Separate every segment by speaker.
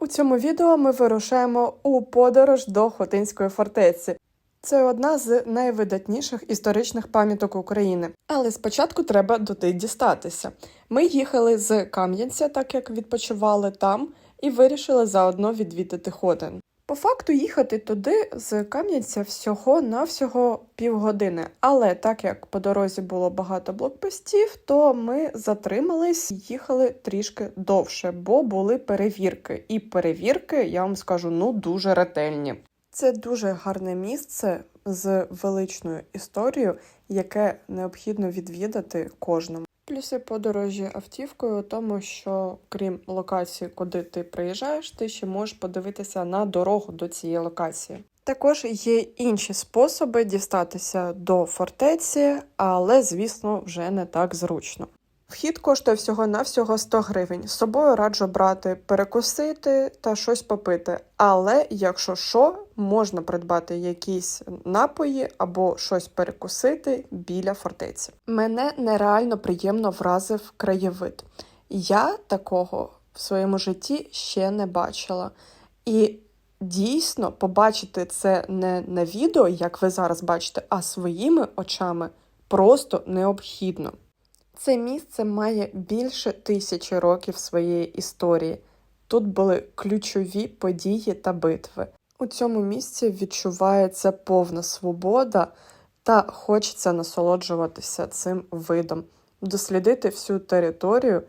Speaker 1: У цьому відео ми вирушаємо у подорож до Хотинської фортеці. Це одна з найвидатніших історичних пам'яток України. Але спочатку треба туди дістатися. Ми їхали з Кам'янця, так як відпочивали там, і вирішили заодно відвідати Хотин. По факту їхати туди з Кам'янця всього навсього півгодини. Але так як по дорозі було багато блокпостів, то ми затримались, їхали трішки довше, бо були перевірки. І перевірки, я вам скажу, ну дуже ретельні. Це дуже гарне місце з величною історією, яке необхідно відвідати кожному. Плюси подорожі автівкою у тому, що крім локації, куди ти приїжджаєш, ти ще можеш подивитися на дорогу до цієї локації. Також є інші способи дістатися до фортеці, але, звісно, вже не так зручно. Вхід коштує всього-навсього 100 гривень. З собою раджу брати перекусити та щось попити. Але якщо що, можна придбати якісь напої або щось перекусити біля фортеці. Мене нереально приємно вразив краєвид. Я такого в своєму житті ще не бачила. І дійсно побачити це не на відео, як ви зараз бачите, а своїми очами просто необхідно. Це місце має більше тисячі років своєї історії. Тут були ключові події та битви. У цьому місці відчувається повна свобода та хочеться насолоджуватися цим видом, дослідити всю територію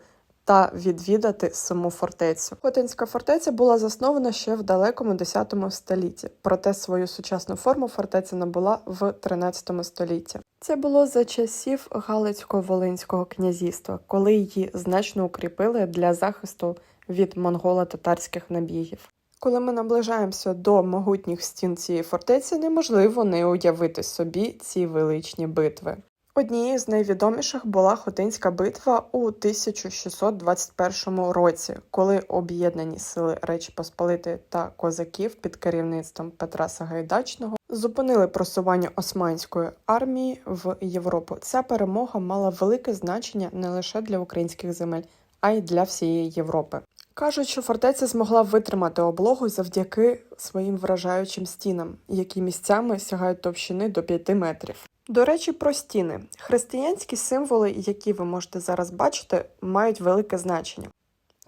Speaker 1: та відвідати саму фортецю. Хотинська фортеця була заснована ще в далекому 10 столітті, проте свою сучасну форму фортеця набула в 13 столітті. Це було за часів Галицько-Волинського князівства, коли її значно укріпили для захисту від монголо-татарських набігів. Коли ми наближаємося до могутніх стін цієї фортеці, неможливо не уявити собі ці величні битви. Однією з найвідоміших була Хотинська битва у 1621 році, коли об'єднані сили Речі Посполитої та козаків під керівництвом Петра Сагайдачного зупинили просування османської армії в Європу. Ця перемога мала велике значення не лише для українських земель, а й для всієї Європи. Кажуть, що фортеця змогла витримати облогу завдяки своїм вражаючим стінам, які місцями сягають товщини до 5 метрів. До речі, про стіни. Християнські символи, які ви можете зараз бачити, мають велике значення.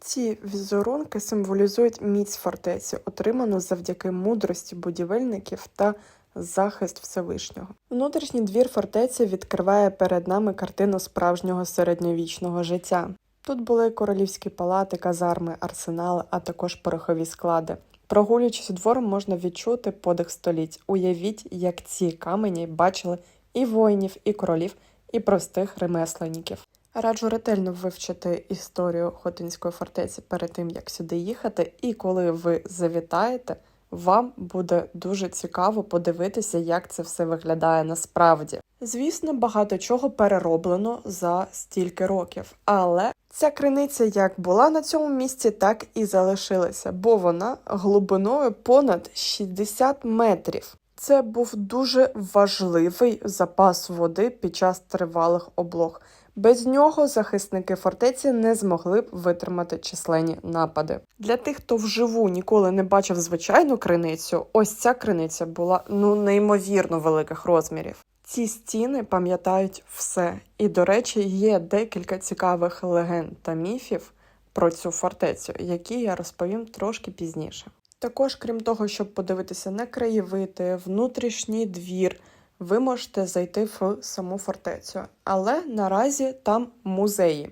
Speaker 1: Ці візерунки символізують міць фортеці, отриману завдяки мудрості будівельників та захист Всевишнього. Внутрішній двір фортеці відкриває перед нами картину справжнього середньовічного життя. Тут були королівські палати, казарми, арсенали, а також порохові склади. Прогулюючись двором, можна відчути подих століть. Уявіть, як ці камені бачили і воїнів, і королів, і простих ремесленників. Раджу ретельно вивчити історію Хотинської фортеці перед тим, як сюди їхати, і коли ви завітаєте, вам буде дуже цікаво подивитися, як це все виглядає насправді. Звісно, багато чого перероблено за стільки років, але ця криниця як була на цьому місці, так і залишилася, бо вона глибиною понад 60 метрів. Це був дуже важливий запас води під час тривалих облог. Без нього захисники фортеці не змогли б витримати численні напади. Для тих, хто вживу ніколи не бачив звичайну криницю, ось ця криниця була ну неймовірно великих розмірів. Ці стіни пам'ятають все, і, до речі, є декілька цікавих легенд та міфів про цю фортецю, які я розповім трошки пізніше. Також, крім того, щоб подивитися на краєвити, внутрішній двір, ви можете зайти в саму фортецю, але наразі там музеї.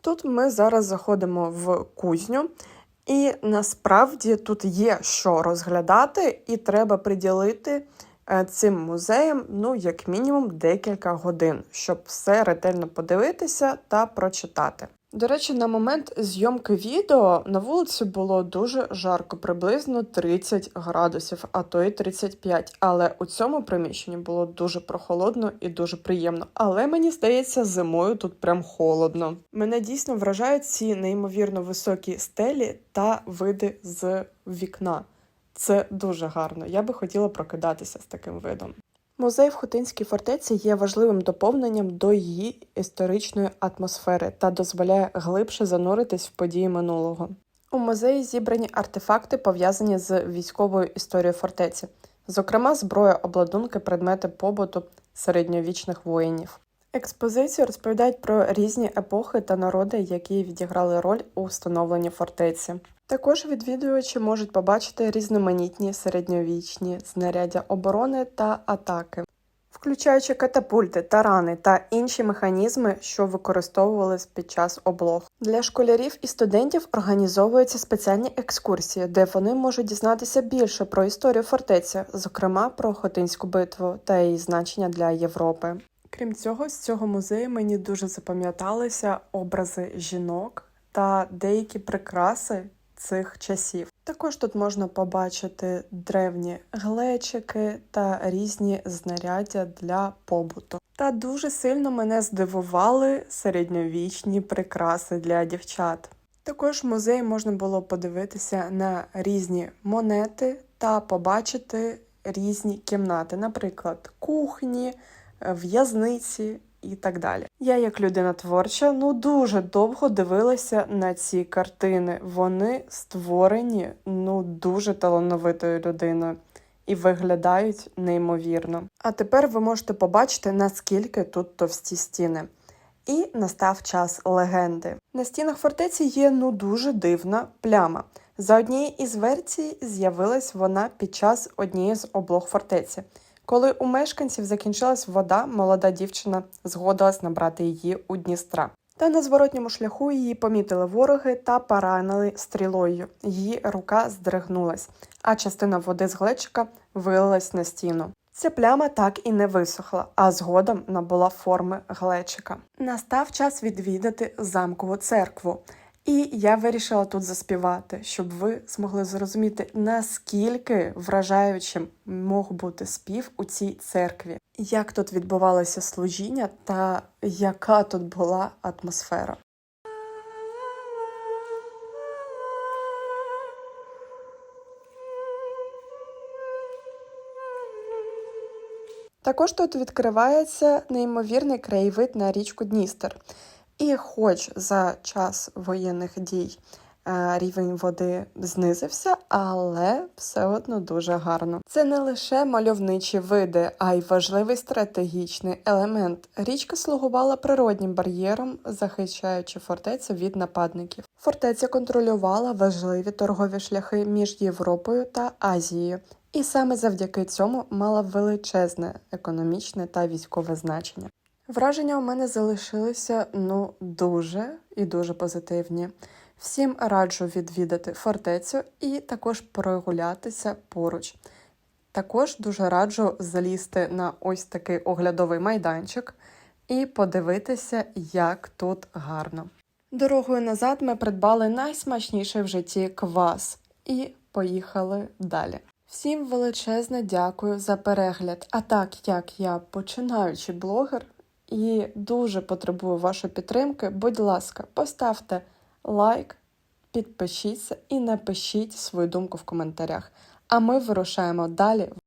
Speaker 1: Тут ми зараз заходимо в кузню, і насправді тут є що розглядати, і треба приділити цим музеям, ну, як мінімум, декілька годин, щоб все ретельно подивитися та прочитати. До речі, на момент зйомки відео на вулиці було дуже жарко, приблизно 30 градусів, а то й 35. Але у цьому приміщенні було дуже прохолодно і дуже приємно. Але мені здається, зимою тут прям холодно. Мене дійсно вражають ці неймовірно високі стелі та види з вікна. Це дуже гарно. Я би хотіла прокидатися з таким видом. Музей в Хотинській фортеці є важливим доповненням до її історичної атмосфери та дозволяє глибше зануритись в події минулого. У музеї зібрані артефакти, пов'язані з військовою історією фортеці, зокрема, зброя, обладунки, предмети побуту середньовічних воїнів. Експозиції розповідають про різні епохи та народи, які відіграли роль у встановленні фортеці. Також відвідувачі можуть побачити різноманітні середньовічні знаряддя оборони та атаки, включаючи катапульти, тарани та інші механізми, що використовувались під час облог. Для школярів і студентів організовуються спеціальні екскурсії, де вони можуть дізнатися більше про історію фортеці, зокрема про Хотинську битву та її значення для Європи. Крім цього, з цього музею мені дуже запам'яталися образи жінок та деякі прикраси цих часів. Також тут можна побачити древні глечики та різні знаряддя для побуту. Та дуже сильно мене здивували середньовічні прикраси для дівчат. Також в музеї можна було подивитися на різні монети та побачити різні кімнати, наприклад, кухні, в'язниці і так далі. Я, як людина творча, ну дуже довго дивилася на ці картини. Вони створені ну дуже талановитою людиною і виглядають неймовірно. А тепер ви можете побачити, наскільки тут товсті стіни. І настав час легенди. На стінах фортеці є ну дуже дивна пляма. За однією із версій з'явилась вона під час однієї з облог фортеці. Коли у мешканців закінчилась вода, молода дівчина згодилась набрати її у Дністра. Та на зворотньому шляху її помітили вороги та поранили стрілою. Її рука здригнулась, а частина води з глечика вилилась на стіну. Ця пляма так і не висохла, а згодом набула форми глечика. Настав час відвідати замкову церкву. І я вирішила тут заспівати, щоб ви змогли зрозуміти, наскільки вражаючим мог бути спів у цій церкві, як тут відбувалося служіння та яка тут була атмосфера. Також тут відкривається неймовірний краєвид на річку Дністер. І хоч за час воєнних дій е, рівень води знизився, але все одно дуже гарно. Це не лише мальовничі види, а й важливий стратегічний елемент. Річка слугувала природнім бар'єром, захищаючи фортецю від нападників. Фортеця контролювала важливі торгові шляхи між Європою та Азією. І саме завдяки цьому мала величезне економічне та військове значення. Враження у мене залишилися ну дуже і дуже позитивні. Всім раджу відвідати фортецю і також прогулятися поруч. Також дуже раджу залізти на ось такий оглядовий майданчик і подивитися, як тут гарно. Дорогою назад ми придбали найсмачніший в житті квас і поїхали далі. Всім величезне дякую за перегляд. А так як я починаючий блогер, і дуже потребую вашої підтримки. Будь ласка, поставте лайк, підпишіться і напишіть свою думку в коментарях. А ми вирушаємо далі.